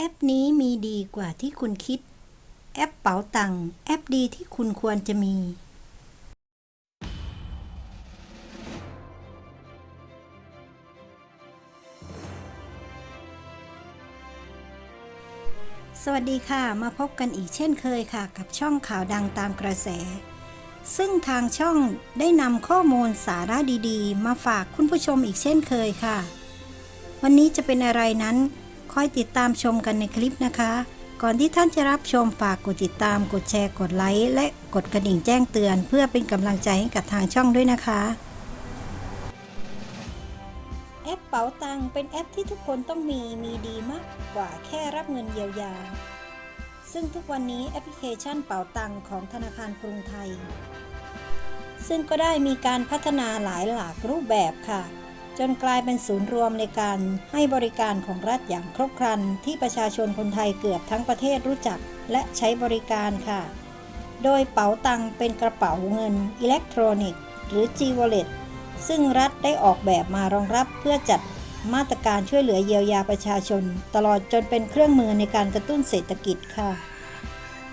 แอปนี้มีดีกว่าที่คุณคิด แอปเป๋าตังค์แอปดีที่คุณควรจะมี สวัสดีค่ะ มาพบกันอีกเช่นเคยค่ะ กับช่องข่าวดังตามกระแส ซึ่งทางช่องได้นำข้อมูลสาระดีๆ มาฝากคุณผู้ชมอีกเช่นเคยค่ะ วันนี้จะเป็นอะไรนั้น คอยติดตามชมกันในคลิปนะคะ ก่อนที่ท่านจะรับชมฝากกดติดตาม กดแชร์ กดไลค์ และกดกระดิ่งแจ้งเตือน เพื่อเป็นกำลังใจให้กับทางช่องด้วยนะคะ แอปเป๋าตังเป็นแอปที่ทุกคนต้องมีมีดีมากกว่าแค่รับเงินเยียวยา ซึ่งทุกวันนี้แอปพลิเคชันเป๋าตังของธนาคารกรุงไทย ซึ่งก็ได้มีการพัฒนาหลายหลากรูปแบบค่ะ จนกลายเป็นศูนย์รวมในการให้บริการของรัฐอย่างครบครัน ที่ประชาชนคนไทยเกือบทั้งประเทศรู้จักและใช้บริการค่ะ โดยเป๋าตังเป็นกระเป๋าเงินอิเล็กทรอนิกส์ หรือ G-Wallet ซึ่งรัฐได้ออกแบบมารองรับเพื่อจัดมาตรการช่วยเหลือเยียวยาประชาชน ตลอดจนเป็นเครื่องมือในการกระตุ้นเศรษฐกิจค่ะ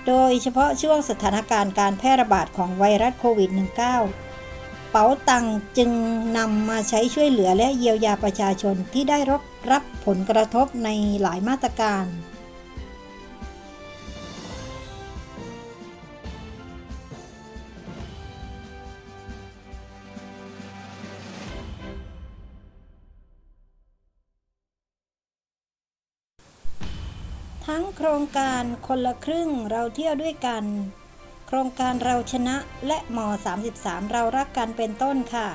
โดยเฉพาะช่วงสถานการณ์การแพร่ระบาดของไวรัสโควิด -19 ป๋าตังจึงนำมาใช้ช่วยเหลือและเยียวยาประชาชนที่ได้รับรับผลกระทบในหลายมาตรการ ทั้งโครงการคนละครึ่งเราเที่ยวด้วยกัน โครงการเราชนะและม 33 เรารักกันเป็นต้นค่ะ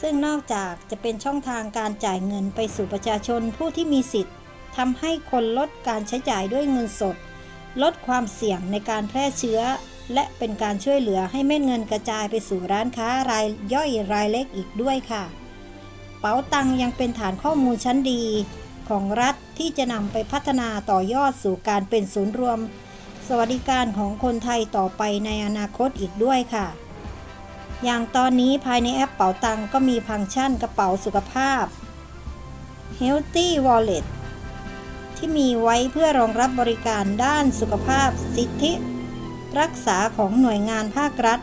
ซึ่งนอกจากจะเป็นช่องทางการจ่ายเงินไปสู่ประชาชนผู้ที่มีสิทธิ์ทำให้คนลดการใช้จ่ายด้วยเงินสด ลดความเสี่ยงในการแพร่เชื้อ และเป็นการช่วยเหลือให้เม็ดเงินกระจายไปสู่ร้านค้ารายย่อยรายเล็กอีกด้วยค่ะ เป๋าตังยังเป็นฐานข้อมูลชั้นดี ของรัฐที่จะนำไปพัฒนาต่อยอดสู่การเป็นศูนย์รวม สวัสดิการของคนไทยต่อไปในอนาคตอีกด้วยค่ะ อย่างตอนนี้ภายในแอปเป๋าตังก็มีฟังก์ชันกระเป๋าสุขภาพ Healthy Wallet ที่มีไว้เพื่อรองรับบริการด้านสุขภาพสิทธิ รักษาของหน่วยงานภาครัฐ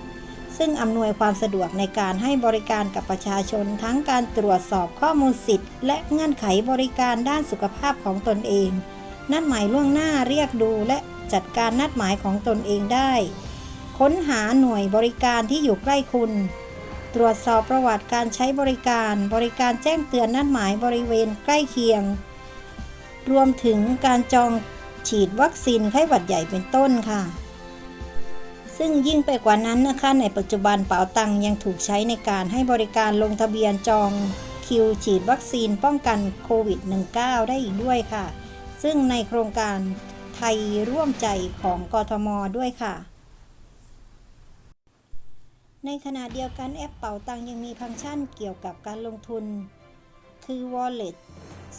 ซึ่งอำนวยความสะดวกในการให้บริการกับประชาชนทั้งการตรวจสอบข้อมูลสิทธิ์ และเงื่อนไขบริการด้านสุขภาพของตนเอง นัดหมายล่วงหน้าเรียกดูและจัดการนัดหมายของตนเองได้ ค้นหาหน่วยบริการที่อยู่ใกล้คุณ ตรวจสอบประวัติการใช้บริการ บริการแจ้งเตือนนัดหมายบริเวณใกล้เคียง รวมถึงการจองฉีดวัคซีนไข้หวัดใหญ่เป็นต้นค่ะ ซึ่งยิ่งไปกว่านั้นนะคะ ในปัจจุบันเป๋าตังยังถูกใช้ในการให้บริการลงทะเบียนจองคิวฉีดวัคซีนป้องกันโควิด -19 ได้อีกด้วยค่ะ ซึ่งในโครงการไทยร่วมใจของกทมด้วยค่ะ ในขณะเดียวกันแอปเป๋าตังยังมีฟังก์ชันเกี่ยวกับการลงทุน คือ Wallet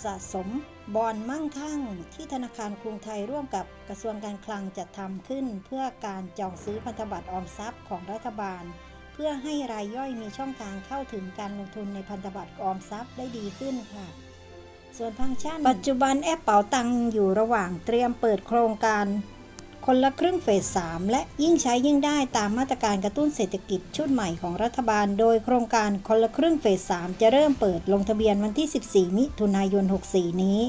สะสมบอลมั่งคั่งที่ธนาคารกรุงไทยร่วมกับกระทรวงการคลังจัดทำขึ้น เพื่อการจองซื้อพันธบัตรออมทรัพย์ของรัฐบาล เพื่อให้รายย่อยมีช่องทางเข้าถึงการลงทุนในพันธบัตรออมทรัพย์ได้ดีขึ้นค่ะ ส่วนฟังก์ชัน ปัจจุบันแอปเป๋าตังอยู่ระหว่างเตรียมเปิดโครงการ คนละครึ่งเฟส 3 และยิ่งใช้ยิ่งได้ตามมาตรการกระตุ้นเศรษฐกิจชุดใหม่ของรัฐบาล โดยโครงการคนละครึ่งเฟส 3 จะเริ่มเปิดลงทะเบียนวันที่ 14 มิถุนายน 64 นี้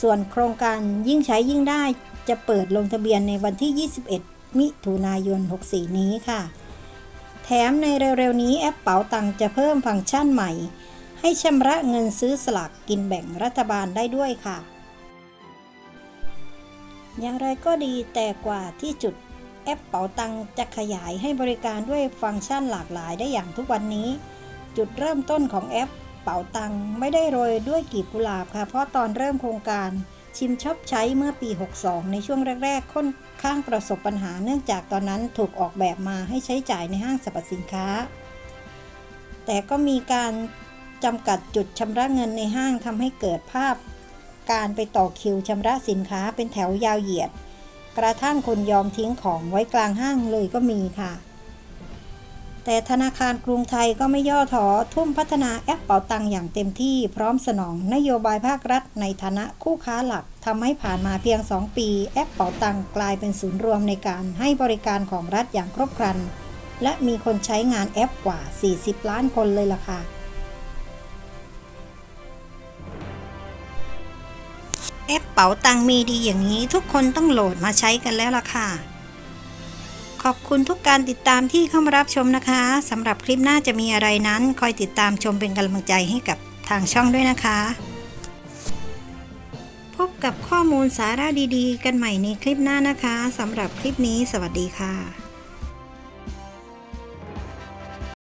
ส่วนโครงการยิ่งใช้ยิ่งได้จะเปิดลงทะเบียนในวันที่ 21 มิถุนายน 64 นี้ค่ะ แถมในเร็วๆนี้แอปเป๋าตังจะเพิ่มฟังก์ชันใหม่ ให้ชำระเงินซื้อสลากกินแบ่งรัฐบาลได้ด้วยค่ะ อย่างไรก็ดีแต่กว่าที่จุดแอปเป๋าตังจะขยายให้บริการด้วยฟังก์ชันหลากหลายได้อย่างทุกวันนี้ จุดเริ่มต้นของแอปเป๋าตังไม่ได้โรยด้วยกีบกุหลาบค่ะ เพราะตอนเริ่มโครงการชิมชอบใช้เมื่อปี 62 ในช่วงแรก ๆ ค่อนข้างประสบปัญหาเนื่องจากตอนนั้นถูกออกแบบมาให้ใช้จ่ายในห้างสรรพสินค้า แต่ก็มีการ จำกัดจุดชำระเงินในห้างทำให้เกิดภาพ การไปต่อคิวชำระสินค้าเป็นแถวยาวเหยียด กระทั่งคนยอมทิ้งของไว้กลางห้างเลยก็มีค่ะ แต่ธนาคารกรุงไทยก็ไม่ย่อท้อทุ่มพัฒนาแอปเป๋าตังอย่างเต็มที่พร้อมสนองนโยบายภาครัฐในฐานะคู่ค้าหลักทำให้ผ่านมาเพียง 2 ปี แอปเป๋าตังกลายเป็นศูนย์รวมในการให้บริการของรัฐอย่างครบครันและมีคนใช้งานแอปกว่า 40 ล้านคนเลยล่ะค่ะ เป๋าตังมีดีอย่างนี้ทุกคนต้องโหลดมาใช้กันแล้วล่ะค่ะ ขอบคุณทุกการติดตามที่เข้ามารับชมนะคะสำหรับคลิปหน้าจะมีอะไรนั้น คอยติดตามชมเป็นกำลังใจให้กับทางช่องด้วยนะคะ พบกับข้อมูลสาระดีๆ กันใหม่ในคลิปหน้านะคะสำหรับคลิปนี้ สวัสดีค่ะ